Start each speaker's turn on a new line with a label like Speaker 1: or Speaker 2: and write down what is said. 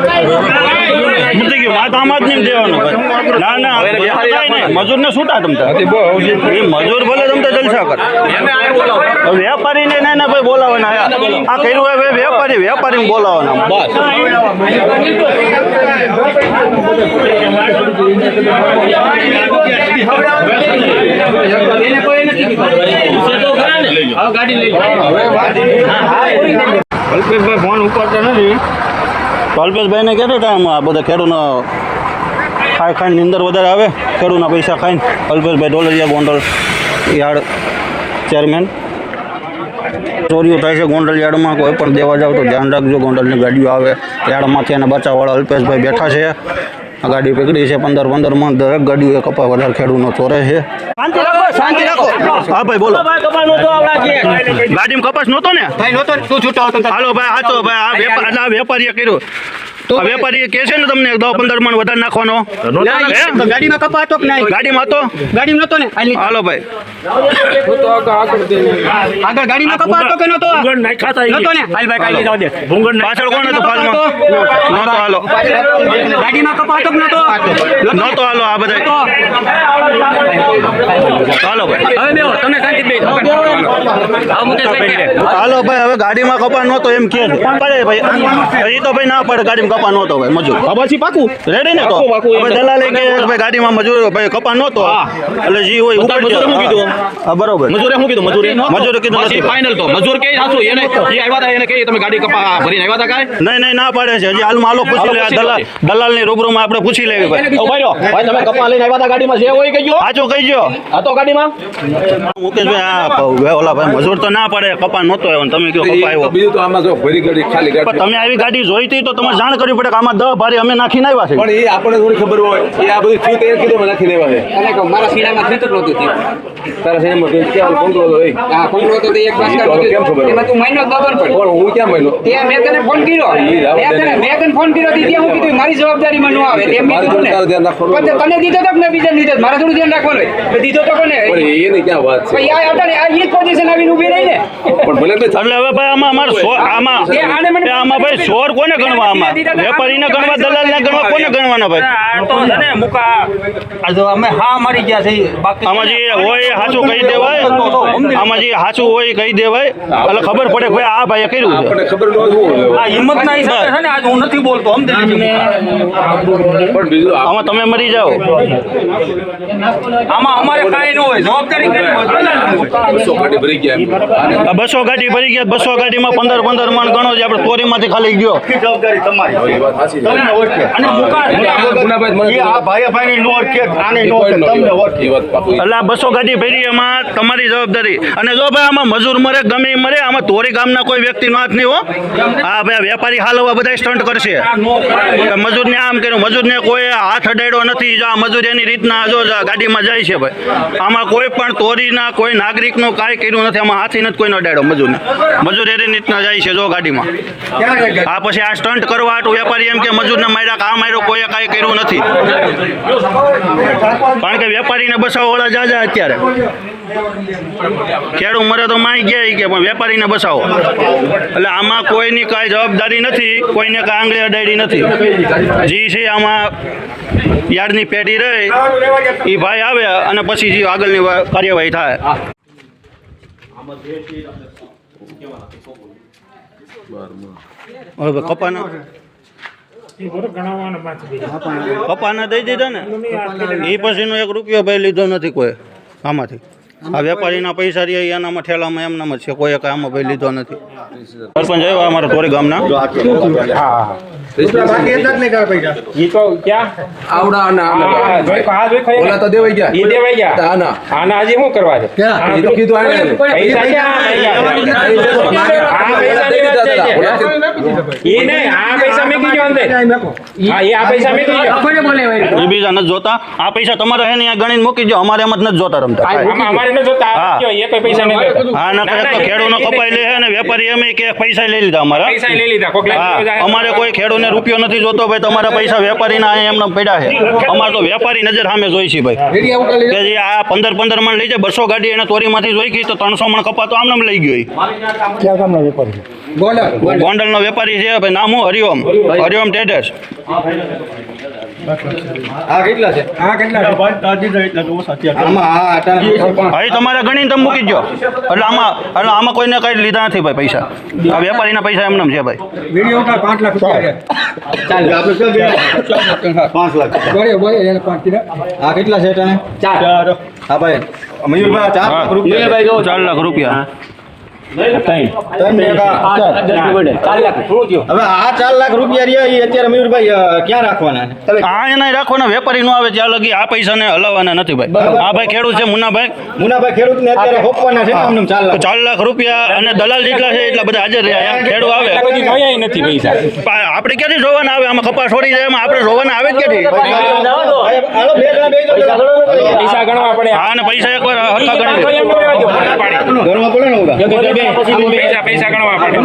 Speaker 1: મૂકી ને વાત આમ જ નહીં દેવાનું ના ના કાંઈ નહીં. છૂટા તમતા? મજૂર ભલે તમતા જલસા કર. વેપારી વેપારીને ના ના ભાઈ બોલાવાના આ કર્યું હોય ભાઈ વેપારી વેપારી બોલાવાના. બસ. અલ્પેશભાઈ ફોન ઉપાડતા નથી. તો અલ્પેશભાઈને કેટલો ટાઈમ આ બધા ખેડૂતનો ખાઈ ખાઈને નિંદર વધારે આવે ખેડૂતના પૈસા ખાઈને. અલ્પેશભાઈ ડોલરિયા ગોંડલ યાર્ડ ચેરમેન. ચોરીઓ થાય છે ગોંડલ યાર્ડમાં, કોઈ પણ દેવા જાવ તો ધ્યાન રાખજો, ગોંડલની ગાડીઓ આવે, યાર્ડમાંથી એને બચાવવાળા અલ્પેશભાઈ બેઠા છે. આ ગાડી પકડી છે પંદર પંદર મણ દરેક ગાડીઓ કપા વધારે ખેડૂતનો ચોરે છે. શાંતિ રાખો હા ભાઈ બોલો. ગાડીમાં કપાસ નહોતો ને?
Speaker 2: ભાઈ નહોતો ને, તું છૂટો હતો તો.
Speaker 1: હાલો ભાઈ ભાઈ આ વેપાર એટલે આ વેપારીએ કર્યું. આ કે છે ને તમને દસ પંદર મણ વધારે નાખવાનો?
Speaker 2: ના,
Speaker 1: હે?
Speaker 2: તો ગાડીમાં કપા હતો કે નહીં?
Speaker 1: ગાડીમાં હતો?
Speaker 2: ગાડીમાં નતો ને? હાલો.
Speaker 1: ભાઈ.
Speaker 2: આગળ ગાડીમાં કપા કે નહોતો? નહોતો ને? હાલ ભાઈ કાઢી જાઓ દે.
Speaker 1: પાછળ કોણ હતું? ફાલમાં નહોતો હાલો.
Speaker 2: ગાડીમાં કપા કે નહોતો?
Speaker 1: નહોતો હાલો આ બધા હાલો ભાઈ.
Speaker 2: હવે બેહો તમે શાંતિ બેહો હા મુકેશભાઈ કે.
Speaker 1: હાલો ભાઈ હવે ગાડીમાં કપા નહોતો એમ કે પડે ભાઈ. એ તો ભાઈ ના પડે ગાડીમાં કપા નહોતો ભાઈ મજૂર.
Speaker 3: પછી પાકું.
Speaker 1: રેડી ને તો? હવે દલાલે કે ભાઈ ગાડીમાં મજૂર ભાઈ કપા નહોતો. એટલે જી હોય ઉપર
Speaker 3: મજૂર શું કીધું?
Speaker 1: હા બરોબર.
Speaker 3: મજૂરે શું કીધું મજૂર?
Speaker 1: મજૂર કીધું નથી.
Speaker 3: ફાઇનલ તો. મજૂર કે સાચું એને એ આવ્યા હતા એને કે તમે ગાડી કપા ભરીને આવ્યા હતા કાય
Speaker 1: નહીં નહીં ના પાડે છે. હજી હાલમાં આલો પૂછી લે
Speaker 3: દલાલ દલાલ
Speaker 1: દલાલ રૂબરૂ રૂબરૂમાં આપણે પૂછી લેવી ભાઈ
Speaker 3: ઓ ભાઈ તમે કપા લઈને આવ્યા હતા ગાડીમાં જે હોય કહીજો
Speaker 1: સાચું કહીજો
Speaker 3: હતો ગાડીમાં.
Speaker 1: મુકેશભાઈ આ ઓલા ભાઈ મજૂર તો ના પડે કપા નહોતો આવ્યો તમે કયો કપા આવ્યો?
Speaker 4: બીજું તો આમાં જો ભરી ગાડી ખાલી ગાડી.
Speaker 1: તમે આવી ગાડી જોઈતી તો તમારે જાણ કરવી પડે કે આમાં દહ ભારી અમે નાખીને આવ્યા છે.
Speaker 4: પણ એ આપણને થોડી ખબર હોય. એ આ બધું શું તૈયાર કીધું નાખી લેવા છે.
Speaker 2: મારા થયું તો નહોતું થયું.
Speaker 4: તારા સિનેમા જોઈ ક્યાં કોંગ્રો હતો એ?
Speaker 2: હા, કોંગ્રો હતો તો એક બાસ્કેટ
Speaker 4: કેમ ખબર?
Speaker 2: એમાં તું મહિનો જ ખબર પડી.
Speaker 4: પણ હું ક્યાં મહિનો
Speaker 2: તે મેં તને ફોન કર્યો. મેં તને ફોન કર્યો તે હું કીધું મારી જવાબદારીમાં ન આવે
Speaker 4: એમ
Speaker 2: કીધું ને.
Speaker 4: તારું ધ્યાન રાખવાનું.
Speaker 2: પણ તને દીધો તો કે મેં દીધો? મારે થોડું ધ્યાન રાખવાનું હોય. દીધો તો કોને?
Speaker 4: પણ એની ક્યાં વાત છે?
Speaker 2: ભાઈ આ અટાણે આ એક પોઝિશન આવીને ઊભી રહી ને.
Speaker 4: પણ ભલે
Speaker 1: એટલે હવે ભાઈ આમાં અમાર આમાં આમાં ભાઈ સોર કોને ગણવા આમાં? વેપારીને ગણવા દલાલને ગણવા કોને ગણવાના ભાઈ? આમાં જે હોય સાચું કહી દેવાય. આમાં જે સાચું હોય કહી દેવાય. એટલે ખબર પડે ભાઈ આ ભાઈએ કર્યું છે.
Speaker 4: આપણને ખબર ન હોય શું
Speaker 1: હિંમત ના હિસાબે છે ને આજ હું નથી બોલતો
Speaker 4: પણ બીજું
Speaker 1: આમાં તમે મરી જાઓ. આમાં અમારે કાંઈ ન હોય જવાબદારી
Speaker 4: બસો ગાડી ભરી ગયા
Speaker 1: બસો ગાડી ભરી ગયા બસો ગાડીમાં પંદર પંદર મણ ગણો છે આપણે ચોરીમાંથી ખાલી ગયો.
Speaker 4: જવાબદારી એ
Speaker 1: બસો ગાડી ભરી એમાં તમારી જવાબદારી. અને જો ભાઈ આમાં મજૂર મરે ગમે મરે આમાં ધોરી ગામના કોઈ વ્યક્તિનો હાથ નહીં હો. હા ભાઈ વેપારી હાલવા બધા સ્ટન્ટ કરશે. મજૂરને આમ કર્યું મજૂરને કોઈ હાથ અડાડ્યો નથી. જો આ મજૂર એની રીતના જો જો ગાડીમાં જાય છે ભાઈ. આમાં કોઈ પણ તોરીના કોઈ નાગરિકનું કાંઈ કર્યું નથી. આમાં હાથી નથી કોઈનો અડાડ્યો મજૂરને. મજૂર એની રીતના જાય છે જો ગાડીમાં. આ પછી આ સ્ટન્ટ કરવા હાટું વેપારી એમ કે મજૂરને માર્યા કે આ માર્યો કોઈએ કાંઈ કર્યું નથી. કારણ કે વેપારીને બસાવવાળા જાજા અત્યારે. ખેડૂત મરે તો માય ગયા કે પણ વેપારીને બસાવો. એટલે આમાં કોઈની કાંઈ જવાબદારી નથી કોઈને કાંઈ આંગળી અડાડી નથી. જી છે આમાં યાર્ડની પેઢી રહે એ ભાઈ આવે અને પછી જે આગળની કાર્યવાહી થાય. કપાના કપાના દઈ દીધા ને? એ પછીનો એક રૂપિયો ભાઈ લીધો નથી કોઈ આમાંથી. આ વેપારીના પૈસા રહ્યા એનામાં ઠેલામાં એમનામાં જ છે કોઈ કામ આમાં ભાઈ લીધો નથી સરપંચ આવ્યો અમારા તોરી ગામના
Speaker 4: આવડા અને આના. ઓલા તો દેવાઈ ગયા
Speaker 5: ઈ દેવાઈ ગયા
Speaker 4: તો આના.
Speaker 5: આના હજી શું કરવા છે
Speaker 4: એ તો કીધું આને.
Speaker 5: પૈસા ક્યાં આ પૈસા દેવા જ જાય છે. ઈ નહીં આ પૈસા મેકી ગયો અંદર હા
Speaker 1: બીજા નથી જોતા આ પૈસા તમારે ગણીને મૂકી દો અમારે એમ જ નથી જોતા રમતા
Speaker 5: અમારે ન જોતા.
Speaker 1: હા.
Speaker 5: આ ગયો, એ કોઈ પૈસા નહીં લેતા.
Speaker 1: હા ના કરે તો ખેડૂનો કપાઈ લે છે ને વેપારી એમ કે પૈસા લઈ લીધા અમારા.
Speaker 5: પૈસા લઈ લીધા કોક
Speaker 1: અમારે કોઈ ખેડૂને રૂપિયો નથી જોતો ભાઈ તમારા પૈસા વેપારીના અહીંયા એમને પડ્યા છે. અમારે તો વેપારી નજર સામે જોઈ છે ભાઈ. કે જે આ પંદર પંદર મણ લઈ જાય બસો ગાડી એને ચોરીમાંથી જોઈ ગઈ તો ત્રણસો મણ કપા તો આમને આમ લઈ ગયો ગોંડલ ગોંડલનો વેપારી છે ભાઈ નામ હું હરિઓમ. હરિઓમ ટ્રેડર્સ.
Speaker 6: આ કેટલા છે? આમાં આ અટાણા
Speaker 1: હવે તમારે ગણીને તમે મૂકી દો. એટલે આમાં એટલે આમાં કોઈને કઈ લીધા નથી ભાઈ પૈસા. આ વેપારીના પૈસા એમને છે ભાઈ.
Speaker 6: પાંચ લાખ આ કેટલા છે અટાણે હા મયુરભાઈ ચાર લાખ રૂપિયા.
Speaker 1: ચાર લાખ રૂપિયા.
Speaker 6: આ રૂપિયા મયુરભાઈ
Speaker 1: વેપારી નો આવે ત્યાં લગી આ પૈસાને હલાવવાના નથી ભાઈ. આ ભાઈ ખેડૂત છે
Speaker 6: મુનાભાઈ ખેડૂતને અત્યારે હોપવાના છે ચાર લાખ.
Speaker 1: રૂપિયા અને દલાલ જેટલા છે એટલા બધા હાજર રહ્યા. ખેડૂત આવે.
Speaker 5: નથી પૈસા.
Speaker 1: આપણે ક્યાંથી જોવાના આવે? આમાં કપાસ છોડી જાય એમાં આપણે જોવાના આવે જ ક્યાંથી?
Speaker 5: પૈસા ગણવા પડે.
Speaker 1: હા ને પૈસા એકવાર
Speaker 5: ન પાડી.
Speaker 6: ગણવા પડે ને
Speaker 5: પૈસા પૈસા ગણવા પડે